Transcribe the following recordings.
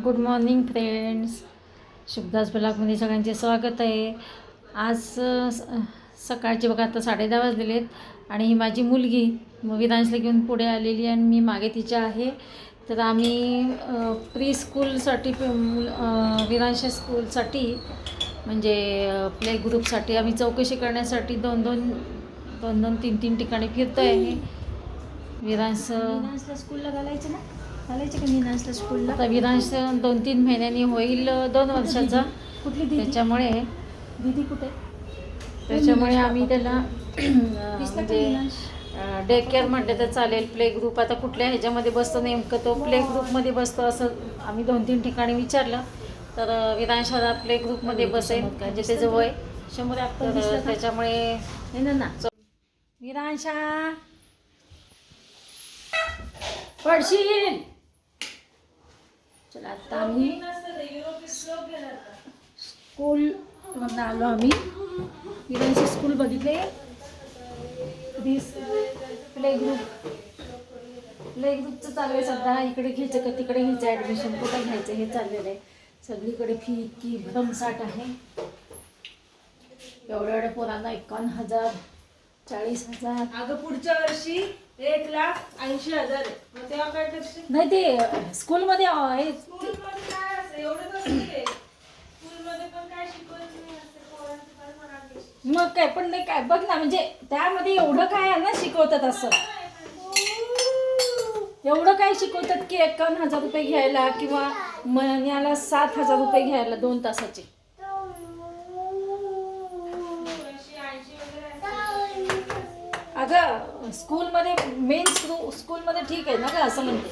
Good morning friends शुभदास ब्लॉगमध्ये सगळ्यांचे स्वागत आहे. आज सकाळचे बघा आता साडे दहा वाजलेले आहेत आणि ही माझी मुलगी मग विधांशला घेऊन पुढे आलेली आणि मी मागे तिच्या आहे. तर आम्ही प्री स्कूलसाठी विधांश स्कूलसाठी म्हणजे प्ले ग्रुपसाठी आम्ही चौकशी करण्यासाठी दोन दोन दोन दोन तीन तीन ठिकाणी फिरतो आहे निनांसला स्कूलला घालायचं ना? घालायचं का निनांसला स्कूलला आता विधांश दोन तीन महिन्यांनी होईल दोन वर्षाचा. कुठली दिदी? त्याच्यामुळे. दिदी कुठे? त्याच्यामुळे आम्ही त्याला दिसला का निनांश? डे केअर म्हटलं तर चालेल प्ले ग्रुप आता कुठल्या ह्याच्यामध्ये बसतो नेमकं तो प्ले ग्रुपमध्ये बसतो असं आम्ही दोन तीन ठिकाणी विचारलं. तर विधांश हा प्ले ग्रुपमध्ये बसेल म्हणजे त्याचं वय. शंभर तर दिसलं का? त्याच्यामुळे नाही ना ना. विधांशा पडशील. चला आता आम्ही स्कूल आलो आम्ही. निनांसचे स्कूल बघितले प्ले ग्रुप प्ले ग्रुपचं चालू आहे सध्या. इकडे घ्यायचं का तिकडे घ्यायचं ॲडमिशन कुठं घ्यायचं हे चाललेलं आहे. सगळीकडे फी इतकी भरमसाठ आहे. एवढ्या एवढ्या पोरांना एकावन्न हजार. चाळीस हजार. अगं पुढच्या वर्षी एक लाख ऐंशी हजार आहे. मग तेव्हा काय करशील? नाही ते स्कूलमध्ये आहे स्कूलमध्ये काय असतं एवढंच असते स्कूलमध्ये पण काय शिकवत नाही असते पोरांचं काय मराठी मग काय पण नाही काय बघ ना म्हणजे त्यामध्ये एवढं काय आहे ना शिकवतात असं. एवढं काय शिकवतात की एकावन्न हजार रुपये घ्यायला किंवा महिन्याला सात हजार रुपये घ्यायला दोन तासाचे ऐंशी ऐंशी वगैरे असते. अगं स्कूलमध्ये मेन स्कू स्कूलमध्ये ठीक आहे ना गं असं म्हणते.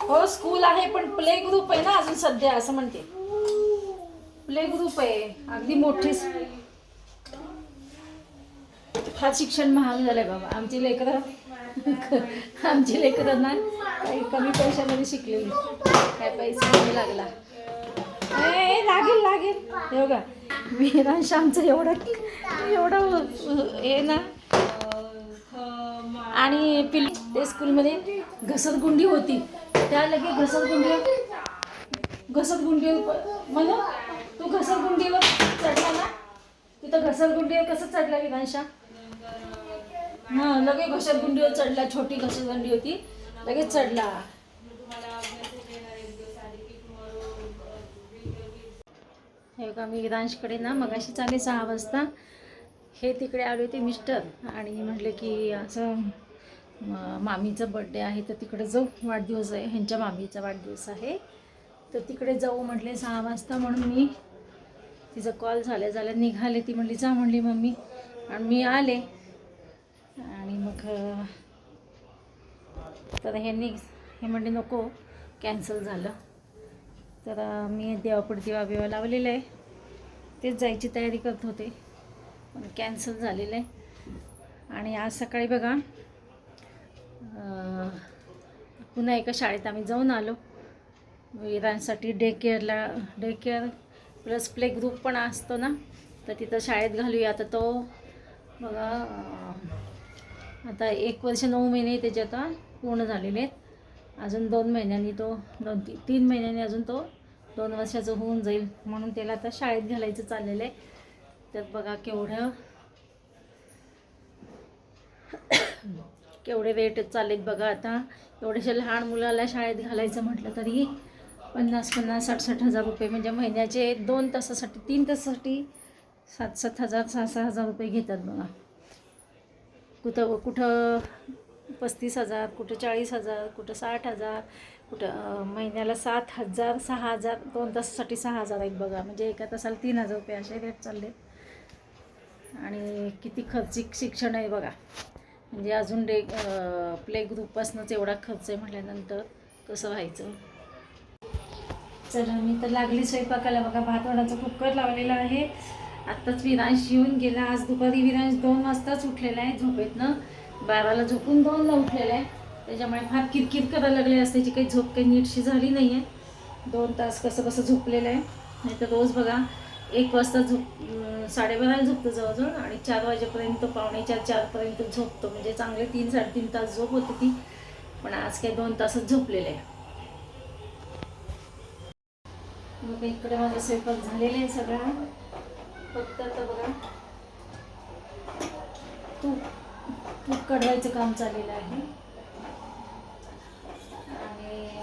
हो. स्कूल आहे पण प्ले ग्रुप आहे ना अजून सध्या असं म्हणते. प्ले ग्रुप आहे अगदी मोठी फार शिक्षण महाग झालंय बाबा. आमची लेकरं आमची लेकरं ना काही कमी पैशामध्ये शिकलेली. काय पैसा कमी लागला. ए, लागेल लागेल. हे बघा विरांश आमचं एवढं एवढं हे ना. आणि पिल ते स्कूलमध्ये घसरगुंडी होती. त्या लगे घसरगुंडी घसरगुंडी मला तू घसरगुंडीवर चढला ना? तिथं घसरगुंडीवर कसं चढला विधांशा हां लगे घसरगुंडीवर चढला छोटी घसरगुंडी होती. लगेच चढला. हे का मी विधांशकडे ना मगाशी चाले सहा वाजता. हे तिकडे आले होते मिस्टर आणि म्हटले की असं मामीचा बड्डे आहे तर तिकडे जाऊ वाढदिवस आहे ह्यांच्या मामीचा वाढदिवस आहे. तर तिकडे जाऊ म्हटले सहा वाजता म्हणून मी तिचा कॉल झाल्या झाल्या निघाले. ती म्हणली जा म्हणली मम्मी. आणि मी आले. आणि मग तर हे निघ. हे म्हणले नको कॅन्सल झालं. तर मी देवापुढे दिवा बिवा लावलेलं आहे. तेच जायची तयारी करत होते. पण कॅन्सल झालेलं आहे. आणि आज सकाळी बघा पुन्हा एका शाळेत आम्ही जाऊन आलो. विरांसाठी day केअरला day care plus play group पण असतो ना तर तिथं शाळेत घालूया. आता तो बघा आता एक वर्ष नऊ महिने त्याचे आता पूर्ण झालेले आहेत. अजून दोन महिन्यांनी तो दोन ती तीन महिन्यांनी अजून तो दोन वर्षाचं होऊन जाईल. म्हणून त्याला आता शाळेत घालायचं चाललेलं आहे. तर बघा केवढं केवढे रेट चाललेत बघा आता. एवढ्याशा लहान मुलाला शाळेत घालायचं म्हटलं तरी पन्नास पन्नास साठ साठ हजार रुपये. म्हणजे महिन्याचे दोन तासासाठी तीन तासासाठी सात सात हजार सहा सहा हजार रुपये घेतात बघा. कुठं कुठं पस्तीस हजार कुठं चाळीस हजार कुठं साठ हजार कुठं महिन्याला सात हजार सहा हजार दोन तासासाठी सहा हजार आहेत बघा. म्हणजे एका तासाला तीन हजार रुपये असे रेट चालले आणि किती खर्चिक शिक्षण आहे बघा. म्हणजे अजून डे प्ले ग्रुपपासूनच एवढा खर्च आहे म्हटल्यानंतर कसं व्हायचं? चला मी तर लागली स्वयंपाकाला. बघा भात वडाचा कुकर लावलेला आहे. आत्ताच विरांश येऊन गेला. आज दुपारी विरांश दोन वाजताच उठलेला आहे झोपेतनं. बाराला झोपून दोनला उठलेला आहे. त्याच्यामुळे फार किरकिर करायला लागले असते. काही झोप काही नीटशी झाली नाही आहे दोन तास कसं कसं झोपलेलं आहे. नाही तर रोज बघा एक वाजता झोप साडेबाराला झोपतो जवळजवळ आणि चार वाजेपर्यंत पावणे चार चारपर्यंत झोपतो. म्हणजे चांगले तीन साडेतीन तास झोप होते ती पण आज काही दोन तासच झोपलेले. आहे मग इकडे माझा स्वयंपाक झालेला आहे सगळा. फक्त आता बघा. तूप तूप कढवायचं काम चाललेलं आहे. आणि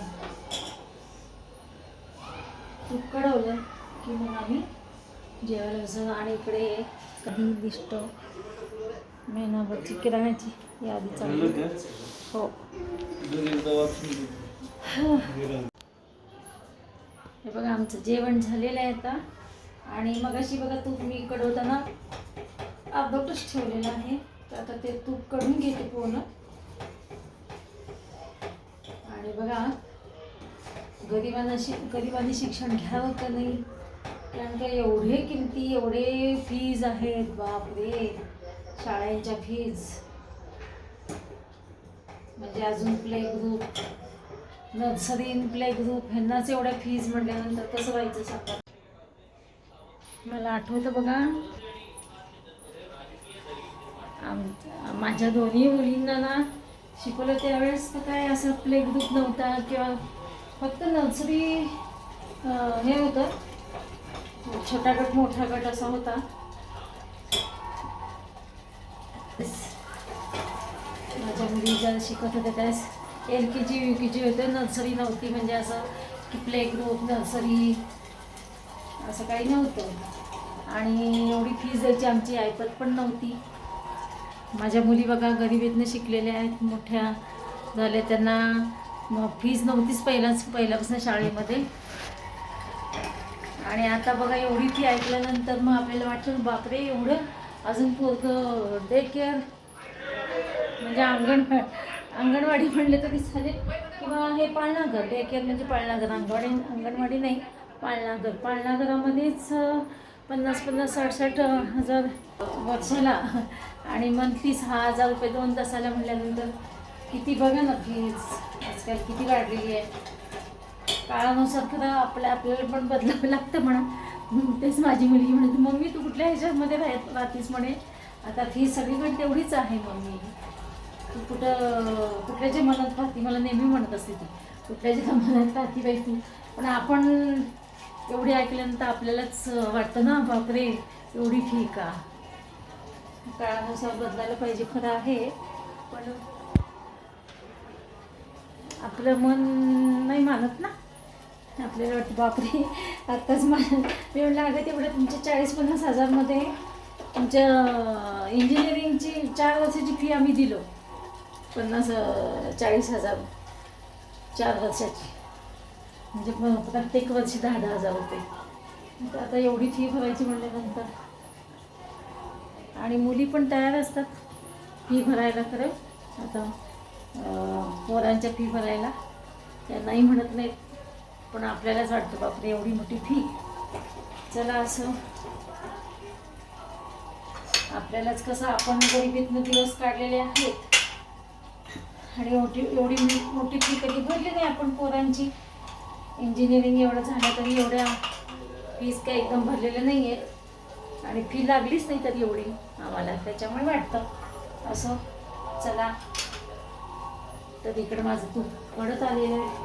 तूप कढवलं की मग आम्ही जेवायला बसू आणि इकडे कधी दिसतो महिनाभरची किराण्याची यादी चालली हो. हे बघा आमचं जेवण झालेलं आहे आता. आणि मग अशी बघा तूप मी कडवताना अर्धवटच ठेवलेलं आहे. तर आता ते तूप कढून घेते पूर्ण. आणि बघा गरिबांना शि गरिबांनी शिक्षण घ्यावं का नाही? कारण का एवढे किमती एवढे फीज आहेत बापरे. शाळेच्या फीज म्हणजे अजून play group nursery play group ह्यांनाच एवढ्या फीज म्हटल्यानंतर कसं व्हायचं सांगा? मला आठवतं बघा. आम माझ्या दोन्ही मुलींना ना शिकवलं त्यावेळेस तर काय असं प्ले ग्रुप नव्हता किंवा फक्त नर्सरी हे होतं. छोटा गट मोठा गट असा होता. माझ्या मुली ज्या शिकत होत्या त्यास एल के जी यू के जी होते. नर्सरी नव्हती म्हणजे असं की प्ले ग्रुप नर्सरी असं काही नव्हतं. आणि एवढी फीज द्यायची आमची ऐपत पण नव्हती. माझ्या मुली बघा गरिबीतनं शिकलेल्या आहेत मोठ्या झाल्या. त्यांना मग फीज नव्हतीच पहिलाच पहिल्यापासून शाळेमध्ये. आणि आता बघा एवढी ती ऐकल्यानंतर मग आपल्याला वाटतं बापरे एवढं अजून पोरगं डे केअर म्हणजे अंगणवा अंगणवाडी म्हणले तरी चालेल. किंवा हे पाळणाघर डे केअर म्हणजे पाळणाघर अंगणवाडी अंगणवाडी नाही पाळणाघर पाळणाघरामध्येच पन्नास पन्नास साठ साठ हजार वर्षाला आणि मंथली सहा हजार रुपये दोन तासाला म्हटल्यानंतर किती बघा ना फीज आजकाल किती वाढलेली आहे. काळानुसार खरं आपल्या आपल्याला पण बदलावं लागतं म्हणा. तेच माझी मुलगी म्हणते मम्मी तू कुठल्या ह्याच्यामध्ये राहत राहतीस? म्हणे. आता फी सगळीकडे तेवढीच आहे मम्मी. तू कुठं कुठल्याच्या मनात राहती मला नेहमी म्हणत असते ती. कुठल्याच्या मनात राहती बाई तू? पण आपण एवढी ऐकल्यानंतर आपल्यालाच वाटतं ना बापरे एवढी फी का काळानुसार बदलायला पाहिजे खरं आहे. पण आपलं मन नाही मानत ना. आपल्याला वाटतं बापरे आत्ताच मा मी म्हटलं अगं तेवढं तुमच्या चाळीस पन्नास हजारमध्ये तुमच्या इंजिनिअरिंगची चार वर्षाची फी आम्ही दिलो. पन्नास चाळीस हजार. चार वर्षाची. म्हणजे प्रत्येक वर्षी दहा दहा हजार होते. तर आता एवढी फी भरायची म्हणल्यानंतर. आणि मुली पण तयार असतात. फी भरायला खरं. आता पोरांच्या फी भरायला. त्या नाही म्हणत नाहीत. पण आपल्यालाच वाटतं बापरे एवढी मोठी फी. चला असं. आपल्यालाच कसं आपण गरिबीतनं दिवस काढलेले आहेत. आणि एवढी एवढी मोठी फी कधी भरली नाही आपण पोरांची. इंजिनिअरिंग एवढं झालं तरी एवढ्या फीज काही एकदम भरलेल्या नाही आहेत आणि फी लागलीच नाही तरी एवढी आम्हाला. त्याच्यामुळे वाटतं असं. चला. तर इकडं माझं तूप पडत आलेलं आहे.